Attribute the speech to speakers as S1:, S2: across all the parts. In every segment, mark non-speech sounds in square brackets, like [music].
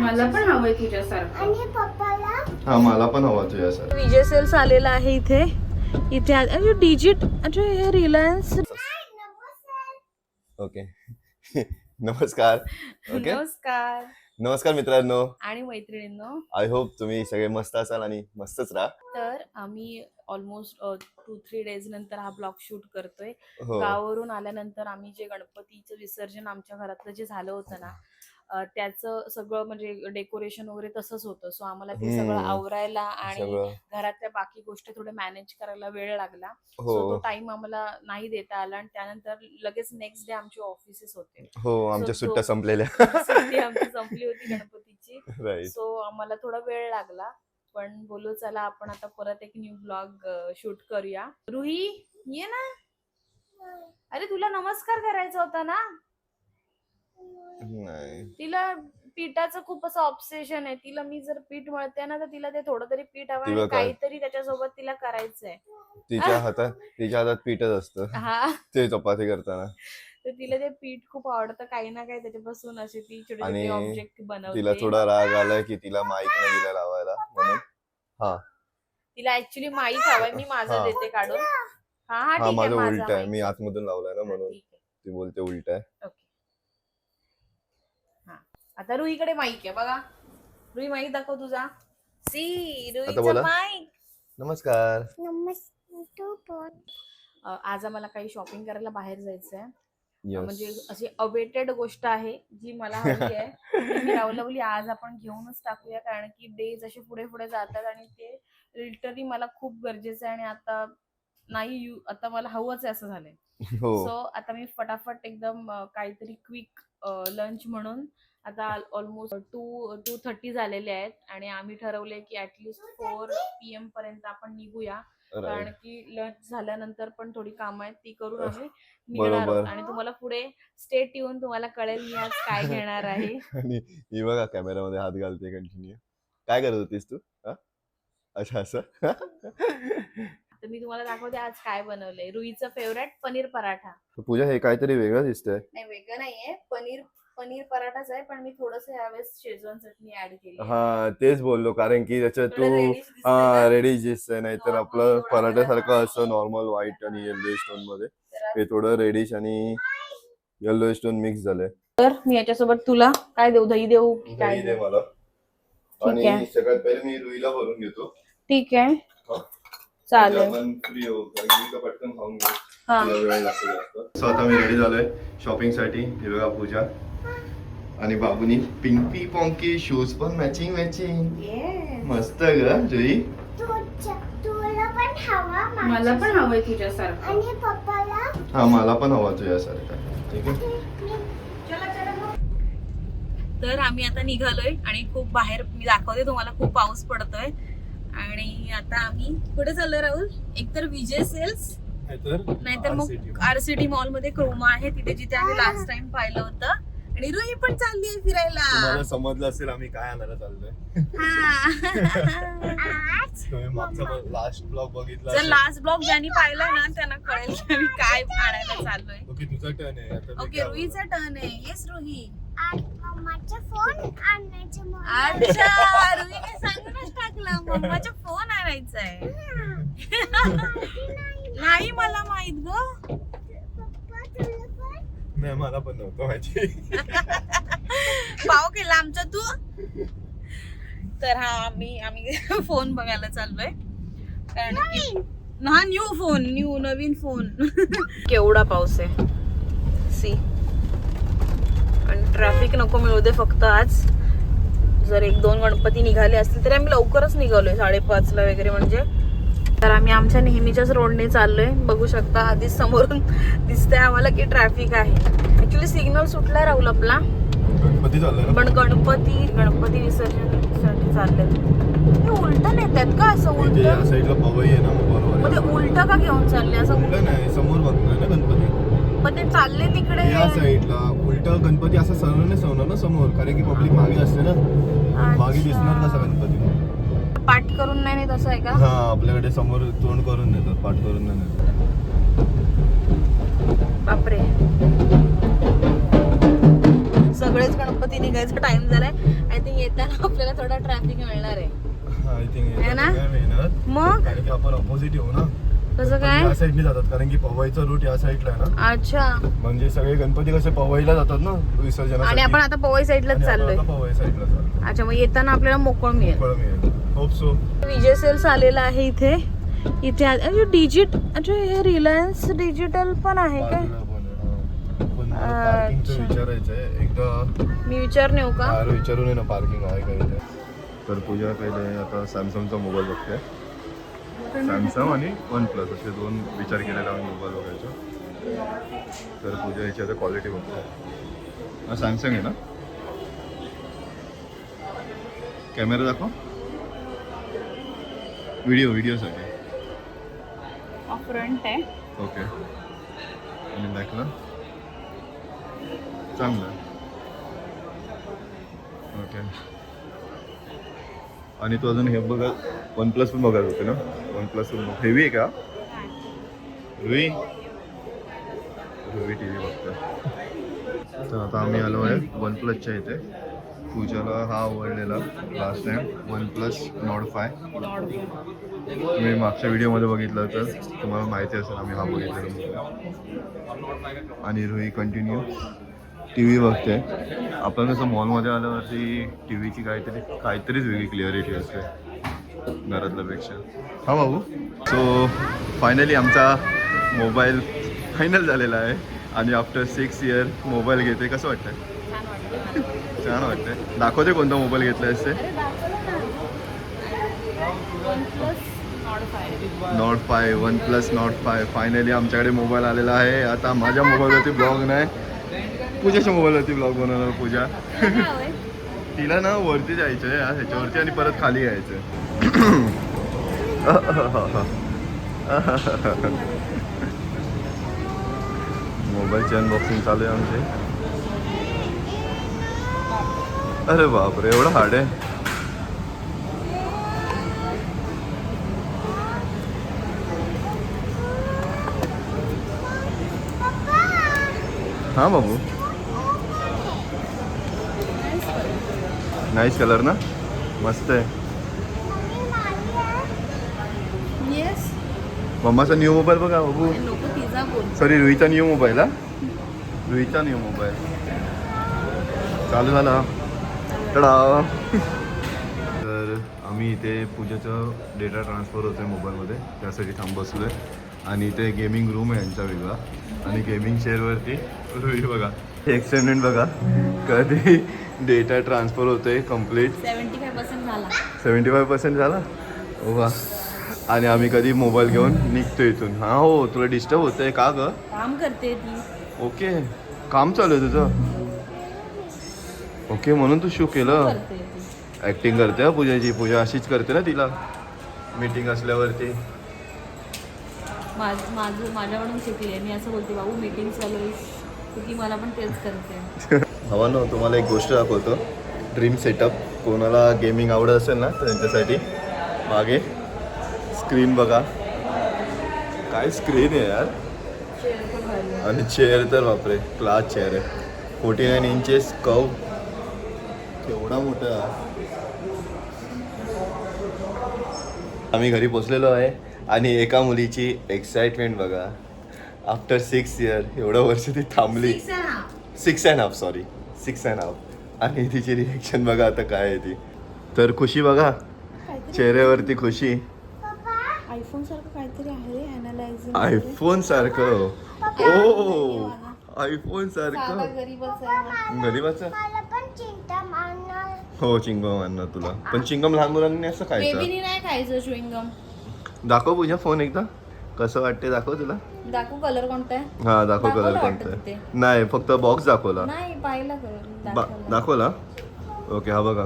S1: मला पण हवंय तुझ्यासारखं.
S2: आणि पप्पाला?
S3: हा मला पण हवा तुझ्या सर
S4: विजय सेल्स आलेला आहे इथे. इथे आ- अरे डिजिट अरे हे रिलायन्स
S3: ओके [laughs] नमस्कार. ओके
S4: नमस्कार.
S3: नमस्कार मित्रांनो.
S4: आणि मैत्रिणींनो.
S3: आय होप तुम्ही सगळे मस्त असाल आणि मस्तच राहा.
S4: तर आम्ही ऑलमोस्ट टू थ्री डेज नंतर हा ब्लॉग शूट करतोय.
S3: हो.
S4: गावावरून आल्यानंतर आम्ही जे गणपतीचं विसर्जन आमच्या घरातलं जे झालं होतं ना त्याचं सगळं म्हणजे डेकोरेशन वगैरे तसंच होतं. सो आम्हाला ते सगळं. आवरायला आणि
S3: सगळं.
S4: घरातल्या बाकी गोष्टी थोडे मॅनेज करायला वेळ लागला. सो
S3: हो.
S4: तो टाइम आम्हाला नाही देता आला आणि त्यानंतर लगेच नेक्स्ट डे आमचे ऑफिसेस होते.
S3: हो आमच्या सुट्ट्या
S4: तो-
S3: संपलेल्या.
S4: सुट्टी आमची संपली होती [laughs] गणपतीची.
S3: राईट
S4: सो आम्हाला थोडा वेळ लागला. पण बोलू चला आपण आता परत एक न्यू ब्लॉग शूट करूया. रुही ये ना. अरे तुला नमस्कार करायचा होता ना?
S3: नाही.
S4: तिला पिठाचं खूप असं ऑब्सेशन आहे. तिला मी जर पीठ मळते ना तर तिला ते थोडं तरी पीठ हवं आणि
S3: काय.
S4: काहीतरी त्याच्यासोबत तिला करायचंय.
S3: तिच्या हातात तिच्या हातात पीठच असतं.
S4: हा.
S3: ते चपाती करताना.
S4: तर तिला ते पीठ खूप आवडतं. काही ना काही त्याच्यापासून असे ती छोटे छोटे
S3: आणि
S4: बनवते.
S3: तिला थोडा राग आलाय की तिला माईक नाही दिला लावायला म्हणून.
S4: तिला ऍक्च्युली माईक हवाय. मी माझं
S3: हा.
S4: देते काढून. हा हा
S3: हा
S4: ठीक आहे.
S3: माझं
S4: माझा
S3: उलट आहे.
S4: mic.
S3: मी आतमधून लावलाय ना
S4: हा,
S3: म्हणून.
S4: ठीक आहे.
S3: ती बोलते उलट आहे.
S4: ओके. आता रुईकडे माईक आहे बघा. रुई माईक दाखव तुझा. सी
S3: आता
S4: रुईचा
S3: बोला.
S4: माईक
S3: नमस्कार.
S2: नमस्कार
S4: आज आम्हाला काही शॉपिंग करायला बाहेर जायचंय. म्हणजे
S3: यस
S4: अशी अवेटेड गोष्ट आहे जी मला हवी आहे. [laughs] मी बोलली आज आपण घेऊनच टाकूया कारण की डेज असे पुढे पुढे जातात आणि ते लिटरली मला खूप गरजेचं आहे आणि आता नाही यू आता मला हवंच आहे असं झालंय.
S3: हो.
S4: सो आता मी फटाफट एकदम अ, काहीतरी क्विक लंच म्हणून आता ऑलमोस्ट टू टू थर्टी झालेले आहेत आणि आम्ही ठरवले की ऍटलिस्ट फोर पी एम पर्यंत आपण निघूया. कारण की लंच झाल्यानंतर पण थोडी कामं आहेत ती करून आम्ही [laughs] निघणार आहोत. आणि तुम्हाला पुढे स्टेट येऊन तुम्हाला कळेल मी आज काय घेणार आहे. [laughs]
S3: आणि ही बघा कॅमेरामध्ये हात घालते कंटिन्यू काय करत होतीस तू? अच्छा असं? [laughs]
S4: तर मी तुम्हाला दाखवते आज काय बनवलंय. रुईचं फेवरेट पनीर पराठा.
S3: पूजा हे काहीतरी वेगळं दिसतंय.
S4: नाही वेगळं नाहीये. पनीर पनीर पराठाच आहे पण मी थोडस यावेळेस शेजवान चटणी ऍड केली.
S3: हा तेच बोललो कारण की त्याच्यात
S4: थोडं
S3: तू
S4: reddish दिसतंय
S3: हा
S4: ना?
S3: रेडी दिसतंय नाहीतर
S4: Normal
S3: आपलं
S4: एवढा
S3: पराठ्यासारखं
S4: वेगळा
S3: असं नॉर्मल व्हाईट आणि येल्लो
S4: स्टोनमध्ये.
S3: हे थोडं रेडिश आणि येल्लो स्टोन मिक्स झालंय.
S4: तर मी याच्यासोबत तुला काय देऊ? दही देऊ? की काय
S3: दही दे
S4: देऊ?
S3: मला.
S4: आहे.
S3: आणि सगळ्यात पहिले मी रुईला भरून घेतो.
S4: ठीक आहे.
S3: हा.
S4: चालेल.
S3: म्हणजे आपण फ्री होऊ कारण की मी तर पटकन खाऊन घेऊ.
S4: हा.
S3: तिला वेळ लागतो जास्त. सो आता मी रेडी झालोय शॉपिंगसाठी. हे बघा पूजा. आणि बाबूनी पिंकी पॉंकी शूज पण मॅचिंग मॅचिंग. मस्त ग जुई.
S2: तुझ्या तुला पण हवा
S1: मला पण हवंय तुझ्यासारखं.
S2: आणि पप्पाला?
S3: हा मला पण हवा तुझ्यासारखा. ठीक आहे?
S4: तर आम्ही आता निघालोय आणि खूप बाहेर मी दाखवते तुम्हाला खूप पाऊस पडतोय. आणि आता आम्ही कुठे चाललोय राहुल? एकतर विजय सेल्स नाहीतर मग आरसीटी मॉलमध्ये क्रोमा आहे तिथे जिथे आम्ही लास्ट टाइम पाहिलं होतं. आणि रुही पण चालली आहे फिरायला.
S3: तुम्हाला समजलं असेल आम्ही काय आणायला चाललोय.
S4: हा.
S2: आज?
S3: तुम्ही मागचा लास्ट ब्लॉग बघितला
S4: जर
S3: असेल.
S4: लास्ट ब्लॉग ज्यांनी पाहिला ना त्यांना कळेल की आम्ही काय आणायला चाललोय.
S3: ओके तुझा टर्न आहे. आता मी
S4: ओके
S3: काय
S4: रुहीचा टर्न आहे. येस रुही
S2: आज मम्माचा फोन आणायचे मम्मा
S4: अच्छा रुहीने सांगूनच टाकला. मम्माचा फोन आणायचा आहे. नाही मला माहीत ग
S2: पप्पा तुला पण
S3: बोलू? नाही मला पण नव्हतं माहिती. [laughs]
S4: पाव केला आमचा तू? तर हा आम्ही आम्ही [laughs] फोन बघायला चाललोय. कारण की हा न्यू फोन न्यू नवीन फोन [laughs] केवढा पाऊस आहे. सी आणि ट्रॅफिक नको मिळू दे फक्त आज. जर एक दोन गणपती निघाले असतील तरी आम्ही लवकरच निघालोय साडेपाचला वगैरे म्हणजे. तर आम्ही आमच्या नेहमीच्याच रोडने चाललोय. बघू शकता आधीच समोरून दिसतंय आम्हाला की ट्रॅफिक आहे. ऍक्च्युली सिग्नल सुटलाय राहुल आपला.
S3: गणपती चाललोय
S4: पण गणपती गणपती विसर्जनसाठी चालले हे उलट नेतात का असं
S3: इथे या
S4: उलट?
S3: साईडला पवई आहे ना बरोबर
S4: मग ते. उलट का घेऊन चालले? असं
S3: उलटं नाही समोर बघतोय ना गणपती.
S4: पण ते चालले तिकडे.
S3: या साईडला उलट गणपती असं सरळ नाही सवणार ना समोर कारण की पब्लिक मागे असते ना. मागे दिसणार कसा गणपती?
S4: पाठ करून नाही नेत असं आहे का?
S3: हा आपल्याकडे समोर तोंड करून नेतात पाठ करून नाही नेतात
S4: बापरे. सगळेच गणपती निघायचा टाइम झालाय. आय थिंक येताना आपल्याला थोडा ट्रॅफिक मिळणार आहे. ना? मग?
S3: आपण ऑपोजिट येऊ ना.
S4: कसं काय?
S3: या साईडने जातात. कारण की पवईचा रूट या साईडला आहे ना.
S4: अच्छा.
S3: म्हणजे सगळे गणपती कसे पवईला जातात ना विसर्जनासाठी.
S4: आणि आपण आता पवई साईडलाच चाललोय.
S3: पवई साईडला
S4: अच्छा मग येताना आपल्याला मोकळ मिळेल.
S3: फळ मिळेल. होप सो
S4: विजय सेल्स आलेला आहे इथे. इथे डिजिट अच्छा हे रिलायन्स डिजिटल पण आहे काय?
S3: पार्किंगचं. विचारायचंय. एकदा
S4: मी विचारून येऊ का?
S3: बाहेर विचारून ये ना पार्किंग आहे का इथे. तर पूजा पहिले आता सॅमसंगचा मोबाईल बघते. सॅमसंग आणि वन प्लस असे दोन विचार केलेला मोबाईल बघायचा. तर पूजा याची आता क्वालिटी बघते. हा सॅमसंग आहे ना? कॅमेरा दाखव. व्हिडिओ व्हिडिओसाठी
S4: फ्रंट आहे.
S3: ओके आणि बॅकला चांगलं. ओके. आणि तू अजून हे बघा वन प्लस पण बघायला होते ना? वन प्लस पण हेवी आहे का? रुई रुई टी व्ही बघतोय. तर आता आम्ही आलो आहे वन प्लसच्या इथे. पूजाला हा आवडलेला last time OnePlus Nord five तुम्ही मागच्या व्हिडिओमध्ये बघितलं तर तुम्हाला माहिती असेल आम्ही हा बघितलेला. आणि रुई कंटिन्यू टी व्ही बघते. आपण कसं मॉलमध्ये आल्यावरती टी व्हीची काहीतरी काहीतरीच वेगळी क्लिअरिटी असते. घरातल्यापेक्षा हा बाबू सो फायनली आमचा मोबाईल फायनल झालेला आहे. आणि आफ्टर सिक्स इयर मोबाईल घेते. कसं वाटतं छान वाटतंय. दाखवते कोणता मोबाईल घेतला असते Nord five OnePlus Nord five finally आमच्याकडे मोबाईल आलेला आहे. आता माझ्या मोबाईलवरती ब्लॉग नाही. पूजाच्या मोबाईलवरती ब्लॉग बनवणार पूजा. [laughs] तिला ना वरती जायचं आहे ह्याच्यावरती आणि परत खाली यायचं मोबाईलची अनबॉक्सिंग चालू आहे आमची. अरे बापरे एवढं हार्ड आहे. हां बाबू. नाईस कलर ना? मस्त आहे.
S4: येस
S3: मम्माचा न्यू मोबाईल बघा बाबू सॉरी रुईचा न्यू मोबाईल हा? रुईचा न्यू मोबाईल चालू झाला. टडा [laughs] तर आम्ही इथे पूजेचं डेटा ट्रान्सफर होतं आहे मोबाईलमध्ये त्यासाठी थांब बसलो आहे आणि इथे गेमिंग रूम आहे यांचा वेगळा. आणि गेमिंग चेअरवरती रुई बघा. एक्सटेंडेंट बघा. कधी डेटा ट्रान्सफर होतोय कंप्लीट
S4: सेव्हन्टी फाय पर्सेंट झाला.
S3: सेवन्टी फाय पर्सेंट झाला? वा आणि आम्ही कधी मोबाईल घेऊन निघतो इथून. हां हो तुला डिस्टर्ब होतंय का ग?
S4: काम करते ती.
S3: ओके. काम चालू आहे तुझं? ओके म्हणून तू शू केलं.
S4: करते ती.
S3: ॲक्टिंग करते हा पूजाची पूजा अशीच करते ना तिला. मीटिंग असल्यावरती.
S4: माझ माझं माझ्याकडून शिकली आहे. मी असं बोलते बाबू मीटिंग चालू आहे तर ती मला पण तेच करते. [laughs]
S3: हवा तुम्हाला एक गोष्ट दाखवतो. ड्रीम सेटअप कोणाला गेमिंग आवडत असेल ना तर त्यांच्यासाठी मागे स्क्रीन बघा. काय स्क्रीन आहे यार. आणि चेअर तर बापरे क्लास चेअर आहे. फोर्टी नाईन इंचेस कव केवढा मोठा. आम्ही घरी पोचलेलो आहे. आणि एका मुलीची एक्साइटमेंट बघा. आफ्टर सिक्स इयर एवढं वर्ष ती थांबली. Six and half sorry six and half आणि तिची रिएक्शन बघा आता काय आहे ती. तर खुशी बघा. चेहऱ्यावरती खुशी.
S4: आयफोन सारखं काहीतरी आहे रे अनालायझिंग
S3: आयफोन सारखं. ओ! आयफोन सारखं.
S4: गरीबच आहे.
S3: गरीबाचं?
S2: मला पण चिंता मारणार
S3: हो चिंगम आणणार तुला. पण चिंगम लहान मुलांनी असं खायचं? दाखव पूजा फोन एकदा. कसं वाटते दाखव तुला.
S4: दाखवू कलर कोणता आहे?
S3: हा दाखव
S4: दाखवलं
S3: कलर
S4: वाटतं
S3: कोणता. आहे. नाही फक्त बॉक्स दाखवला.
S4: नाही पाहिला कलर
S3: बा- दाखवला. ओके हा बघा.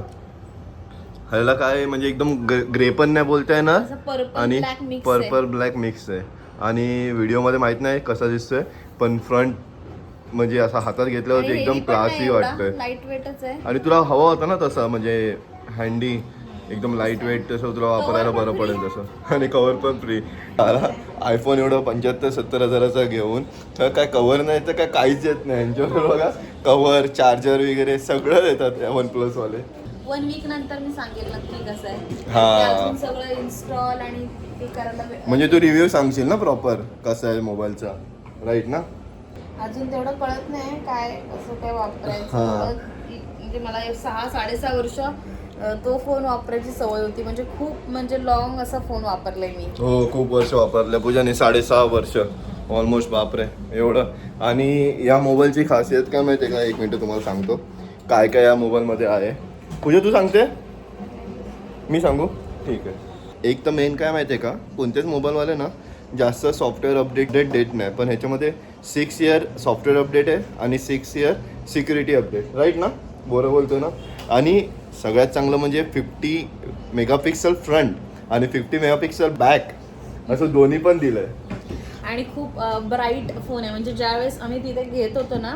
S3: ह्याला काय म्हणजे एकदम ग्रे पण नाही बोलताय ना?
S4: असं
S3: आणि
S4: black mix
S3: purple black mix आहे. आणि व्हिडिओमध्ये माहीत नाही कसा दिसतोय पण फ्रंट म्हणजे असा हातात घेतल्यावरती एकदम क्लासी वाटतोय.
S4: लाइट वेटच आहे.
S3: आणि तुला हवा होता ना तसा म्हणजे हँडी एकदम लाइट वेट तसं तुला वापरायला बरं पडेल तसं. आणि कवर पण फ्री आयफोन एवढं पंच्याहत्तर सत्तर हजाराचा घेऊन. तर काय कवर नाही तर काय काहीच येत नाही. यांच्यावर बघा कवर चार्जर वगैरे सगळं देतात वन प्लसवाले
S4: वन वीक नंतर मी सांगेल नक्की कसं आहे.
S3: हा.
S4: सगळं इन्स्टॉल आणि ते करायला
S3: म्हणजे तू रिव्ह्यू सांगशील ना प्रॉपर कसा आहे मोबाईलचा राईट ना?
S4: अजून तेवढं कळत नाही काय कसं काय वापरायचं म्हणजे मला एक सहा साडेसहा वर्ष तो फोन वापरायची सवय होती. म्हणजे खूप म्हणजे लॉंग असा फोन वापरलाय मी.
S3: हो खूप वर्ष वापरल्या पूजाने साडेसहा वर्ष. ऑलमोस्ट बापरे एवढं. आणि या मोबाईलची खासियत काय माहिती आहे का? एक मिनटं तुम्हाला सांगतो. काय काय या मोबाईलमध्ये आहे? पूजा तू सांगते? मी सांगू? ठीक आहे. एक तर मेन काय माहिती आहे का? कोणतेच मोबाईलवाले ना जास्त सॉफ्टवेअर अपडेट देत नाही. पण ह्याच्यामध्ये सिक्स इयर सॉफ्टवेअर अपडेट आहे आणि six year security update right ना? बरोबर बोलतो ना? आणि सगळ्यात चांगलं म्हणजे फिफ्टी मेगापिक्सल फ्रंट आणि फिफ्टी मेगापिक्सल बॅक असं दोन्ही पण दिलं आहे
S4: आणि खूप ब्राईट फोन आहे. म्हणजे ज्यावेळेस आम्ही तिथे घेत होतो ना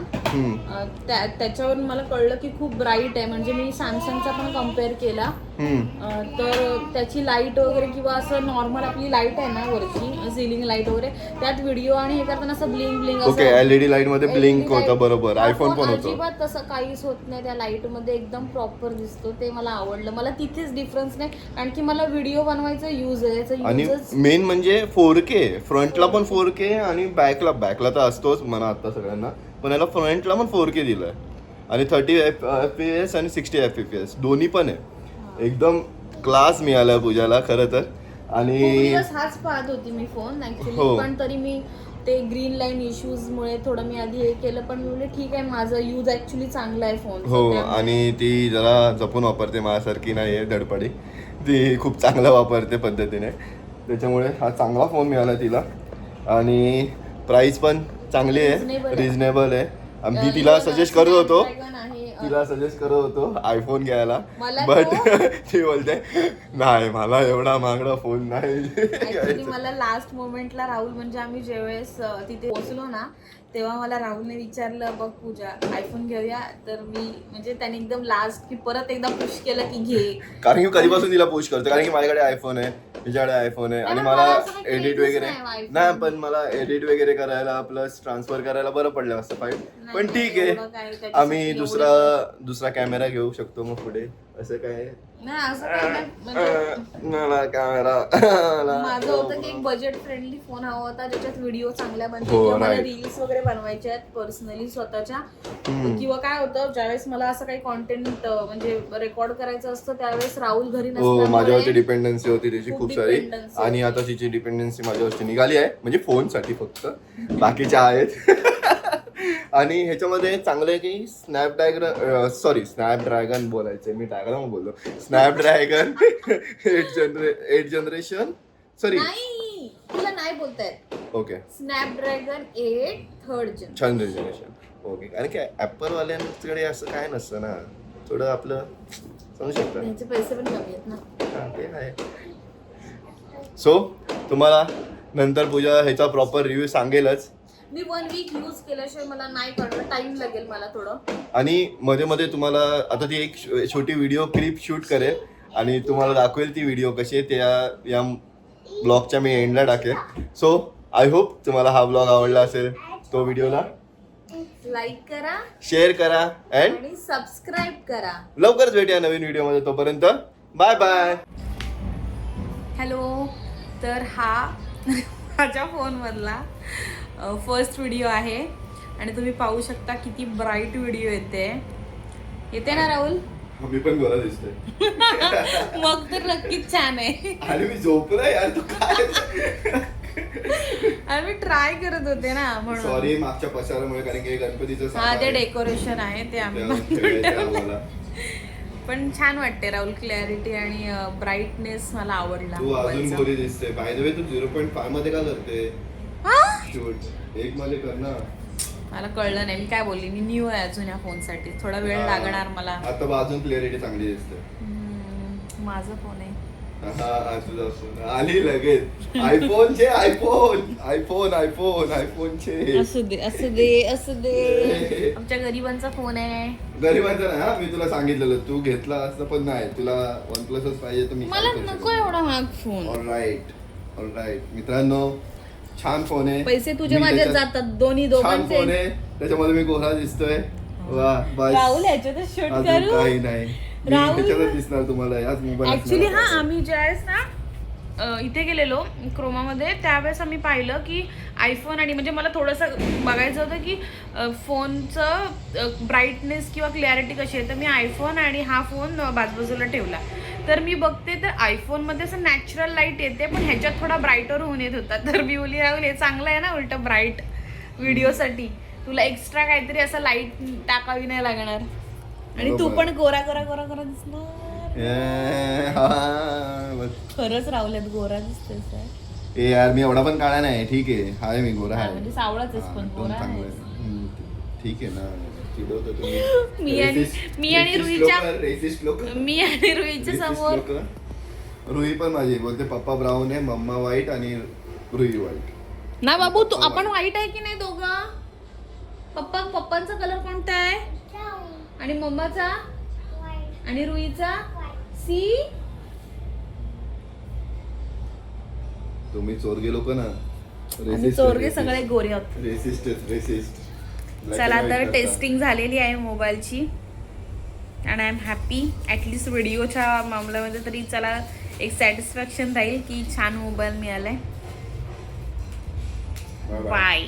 S4: त्याच्यावरून मला कळलं की खूप ब्राईट आहे. म्हणजे मी सॅमसंगचा पण कंपेअर केला. अ, तर त्याची लाइट वगैरे किंवा असं नॉर्मल आपली लाइट आहे ना वरची सिलिंग लाइट वगैरे त्यात व्हिडिओ आणि हे करताना असं blink blink
S3: okay L E D लाइटमध्ये blink होतं. बरोबर. आयफोन पण होतो.
S4: अजिबात तसं काहीच होत नाही त्या लाइटमध्ये एकदम प्रॉपर दिसतो ते मला आवडलं. मला तिथेच डिफरन्स नाही कारण की मला व्हिडिओ बनवायचा यूज आहे याचा
S3: आणि
S4: युजच
S3: मेन म्हणजे फोर के फ्रंटला पण फोर के आणि बॅकला बॅकला तर असतोच म्हणा आता सगळ्यांना पण याला फ्रंटला पण फोर के दिलंय. आणि थर्टी एफ पी एस आणि सिक्स्टी एफ पी एस दोन्ही पण आहे. एकदम क्लास मिळाला पूजाला खरं तर. आणि
S4: हाच पाहत होती मी फोन
S3: हो.
S4: ऍक्च्युली पण तरी मी ते ग्रीन लाईन इश्यूज मुळे थोडं मी आधी हे केलं पण मी म्हणले ठीक आहे माझं यूज ऍक्च्युली चांगला आहे फोन
S3: हो आणि ती जरा जपून वापरते माझ्यासारखी नाही आहे धडपडी. ती खूप चांगलं वापरते पद्धतीने. त्याच्यामुळे हा चांगला फोन मिळाला तिला. आणि प्राईस पण चांगली
S4: Reasonable
S3: आहे.
S4: आहे.
S3: रिझनेबल आहे. आम्ही तिला सजेस्ट करत होतो. तिला सजेस्ट करत होतो आयफोन घ्यायला.
S4: मला
S3: बट
S4: तो- [laughs]
S3: बोलते नाही मला एवढा महागडा फोन नाही.
S4: ऍक्च्युली
S3: घ्यायचा." [laughs]
S4: मला लास्ट मोमेंटला राहुल म्हणजे आम्ही ज्यावेळेस अ, तिथे पोहोचलो ना तेव्हा मला राहुलने विचारलं बघ पूजा आयफोन घेऊया. तर मी म्हणजे त्याने एकदम लास्ट की परत एकदा पुश केलं की घे.
S3: कारण की कधीपासून तिला पुश करतो कारण की माझ्याकडे आयफोन आहे. तिच्याकडे आयफोन आहे. आणि मला एडिट वगैरे
S4: नाही
S3: पण मला एडिट वगैरे करायला प्लस ट्रान्सफर करायला बरं पडलं असं फाईल पण ठीक आहे. आम्ही दुसरा दुसरा कॅमेरा घेऊ शकतो मग पुढे. असं काय?
S4: नाही असं काही नाही. म्हणजे [laughs] माझं होतं की एक बजेट फ्रेंडली फोन हवा होता ज्याच्यात व्हिडिओ चांगल्या बनतील
S3: हो,
S4: किंवा मला
S3: right.
S4: रील्स वगैरे बनवायच्या आहेत पर्सनली स्वतःच्या. किंवा काय होतं ज्यावेळेस मला असं काही कॉन्टेंट म्हणजे रेकॉर्ड करायचं असतं त्यावेळेस राहुल घरी
S3: हो माझ्यावरती
S4: नसल्यामुळे
S3: डिपेंडन्सी होती त्याची
S4: खूप
S3: खूप सारी.
S4: dependency
S3: आणि आता तिची डिपेंडन्सी माझ्यावरची निघाली आहे म्हणजे फोनसाठी फक्त. बाकीच्या आहेत. [laughs] आणि ह्याच्यामध्ये चांगलं आहे की स्नॅपड्रॅगन सॉरी स्नॅपड्रॅगन बोलायचं मी डायग्राम बोललो. स्नॅपड्रॅगन एट जनरे एट जनरेशन सॉरी
S4: नाही तुला नाही बोलतायत.
S3: ओके
S4: स्नॅपड्रॅगन एट थर्ड जन
S3: छान जनरेशन ओके कारण की ॲपलवाल्यांकडे असं काय नसतं ना. थोडं आपलं समजू शकतं?
S4: त्यांचे पैसे पण कमी आहेत ना.
S3: हा, ते आहे. सो तुम्हाला नंतर पूजा ह्याचा प्रॉपर रिव्ह्यू सांगेलच.
S4: मी वन वीक यूज केल्याशिवाय मला नाही कळणार. टाइम लागेल मला थोडं.
S3: आणि मध्ये मध्ये तुम्हाला आता ती एक छो- छोटी व्हिडिओ क्लिप शूट करेल आणि तुम्हाला दाखवेल ती व्हिडिओ कशी आहे त्या या ब्लॉगच्या मी एंडला टाकेल. सो आय होप तुम्हाला हा ब्लॉग आवडला असेल तो व्हिडिओला
S4: लाईक करा
S3: शेअर करा अँड
S4: आणि सबस्क्राईब करा.
S3: लवकरच भेटूया नवीन व्हिडिओमध्ये तोपर्यंत बाय बाय
S4: हॅलो तर हा माझ्या फोनमधला फर्स्ट व्हिडिओ आहे. आणि तुम्ही पाहू शकता किती ब्राईट व्हिडिओ येते. येते ना राहुल?
S3: मी पण गोरा दिसतोय. [laughs]
S4: मग तर नक्कीच छान आहे.
S3: आणि मी झोपलोय यार तू काय?
S4: आम्ही ट्राय करत होते ना म्हणून.
S3: सॉरी मागच्या पसारामुळे कारण की गणपतीचं
S4: हा
S3: आहे.
S4: डेकोरेशन आहे ते आम्ही
S3: त्यावर
S4: बांधून
S3: ठेवायचं
S4: ठेवलं.
S3: आम्हाला.
S4: पण छान वाटते राहुल क्लॅरिटी आणि ब्राईटनेस मला आवडला.
S3: तू अजून. गोरी दिसते बाय द वे तू झिरो पॉईंट फायमध्ये का करते
S4: हा?
S3: शूट एक मध्ये कर ना.
S4: मला कळलं नाही. मी काय बोलली? मी न्यू आहे अजून या फोनसाठी थोडा वेळ लागणार मला.
S3: आता बा अजून क्लिअरिटी चांगली दिसते.
S4: माझा फोन आहे.
S3: आली लगेच. आयफोनचे आयफोन आयफोन आयफोन आयफोनचे
S4: असू दे असू दे असू दे. आमच्या गरिबांचा फोन आहे.
S3: गरिबांचं नाही हा मी तुला सांगितलेलं तू घेतला असतं पण नाही तुला वन प्लसच पाहिजे तर मी
S4: मला नको एवढा महाग phone
S3: all right all right मित्रांनो छान फोन आहे.
S4: पैसे तुझे
S3: मी
S4: माझे
S3: त्याच्यात-
S4: जातात दोन्ही
S3: छान
S4: दोघांचे.
S3: फोन आहे. त्याच्यामध्ये मी गोरा दिसतोय. वा बस
S4: राहुल शूट
S3: अजून
S4: करू?
S3: काही नाही. मी
S4: राहुल-
S3: त्याच्यातच दिसणार तुम्हाला याच मोबाईल
S4: ऍक्च्युली हा आम्ही ज्यावेळेस ना अ, इथे गेलेलो क्रोमामध्ये त्यावेळेस आम्ही पाहिलं की आयफोन आणि म्हणजे मला थोडंसं बघायचं होतं की फोनचं ब्राईटनेस किंवा क्लॅरिटी कशी आहे तर मी आयफोन आणि हा फोन बाजूबाजूला ठेवला. तर मी बघते तर आयफोनमध्ये असं नॅचरल लाइट येते पण ह्याच्यात थोडा ब्राईटर होऊन येत होता. तर मी बोली राहुल हे चांगलं आहे ना उलट ब्राईट व्हिडिओसाठी तुला एक्स्ट्रा काहीतरी असं लाइट टाकावी नाही लागणार. आणि तू. पण गोरा गोरा गोरा गोरा दिसणार. खरंच राहुल्यात गोरा दिसतोय
S3: ए यार मी एवढा पण काळा नाही. ठीक आहे. हाय मी गोरा आहे.
S4: म्हणजे सावळाच आहेस पण गोरा आहेस.
S3: ठीक आहे ना. चिडवतो तुम्ही. [laughs]
S4: मी आणि- मी आणि रुईच्या-
S3: लोकं.
S4: मी आणि रुईच्या समोर.
S3: रुई पण माझी बोलते पप्पा ब्राऊन आहे मम्मा व्हाईट आणि रुई व्हाईट
S4: ना बाबू तू आपण वाईट आहे की नाही दोघं? पप्पा पप्पांचा कलर कोणता आहे? आणि मम्माचा? आणि रुईचा? सी
S3: तुम्ही चोरगे लोक ना
S4: चोरगे सगळे गोरे आहोत.
S3: रेसिस्ट रेसिस्ट
S4: चला तर टेस्टिंग झालेली आहे मोबाईलची. आणि आय एम हॅपी ॲटलिस्ट व्हिडिओच्या मामल्यामध्ये तरी चला एक सॅटिस्फॅक्शन राहील की छान मोबाईल मिळालाय. बाय